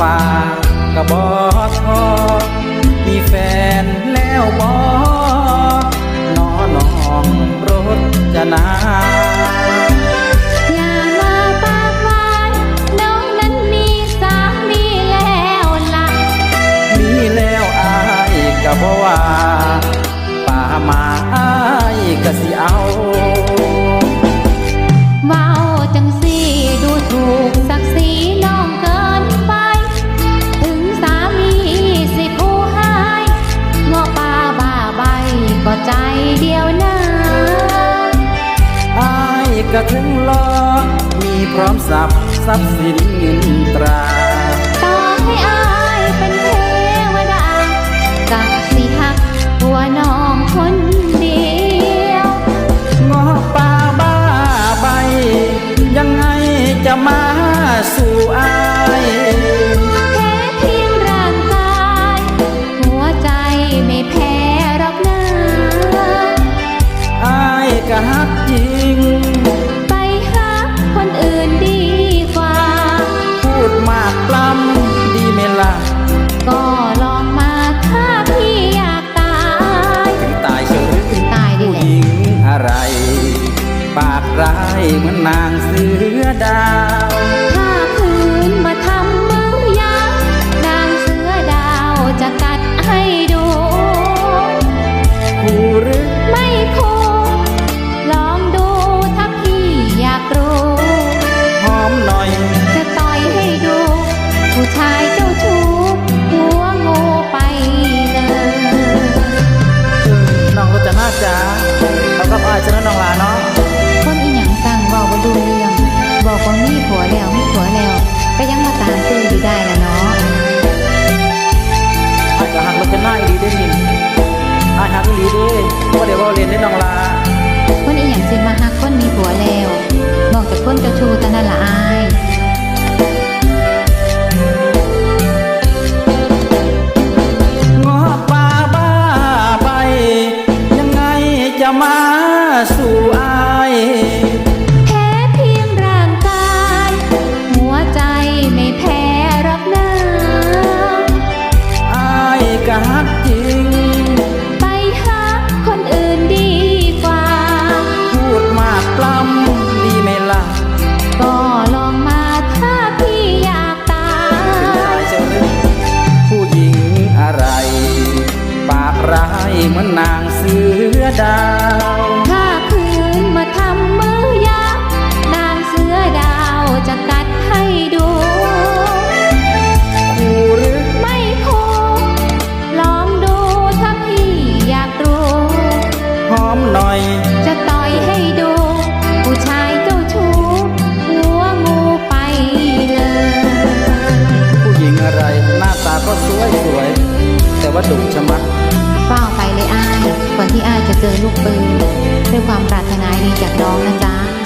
านากระบอทอมีแฟนแล้วบอนอน้องรถจะนาอย่ามาปากหวานน้องนั้นมีสามีแล้วล่ะ มีแล้วอายกะบ่ว่าป่ามาอายกะสิเอาายกะถึงรอมีพร้อมสับทรัพย์สินเงินตราากร้ายเหมือนนางเสือดาวถ้าคืนมาทำมือยางนางเสือดาวจะกัดให้ดูผู้หรือไม่คูลองดูถ้าพี่อยากรู้หอมหน่อย จะต่อยให้ดู ผู้ชายเจ้าชู้หัวงูไปเลยน้องรจนาจ๋าเอากับอายชนะน้องลาเนาะ อายหักอีดีเด้ว่าเดี๋ยวเราเรียนได้น้องลาคนอีหยังสิมาฮักคนมีผัวแล้วนอกจากคนเจ้าชู้ เหมือนนางเสือดาวถ้าคืนมาทำมือยางนางเสือดาวจะกัดให้ดูคู่หรือไม่คูลองดูถ้าพี่อยากรู้หอมหน่อย จะต่อยให้ดู ผู้ชายเจ้าชู้หัวงูไปเลย ผู้หญิงอะไรหน้าตาก็สวยสวย แต่ว่าดุชะมัดเก่อนที่อ้ายจะเจอลูกปืนด้วยความปรารถนาดีจากน้องนะจ๊ะ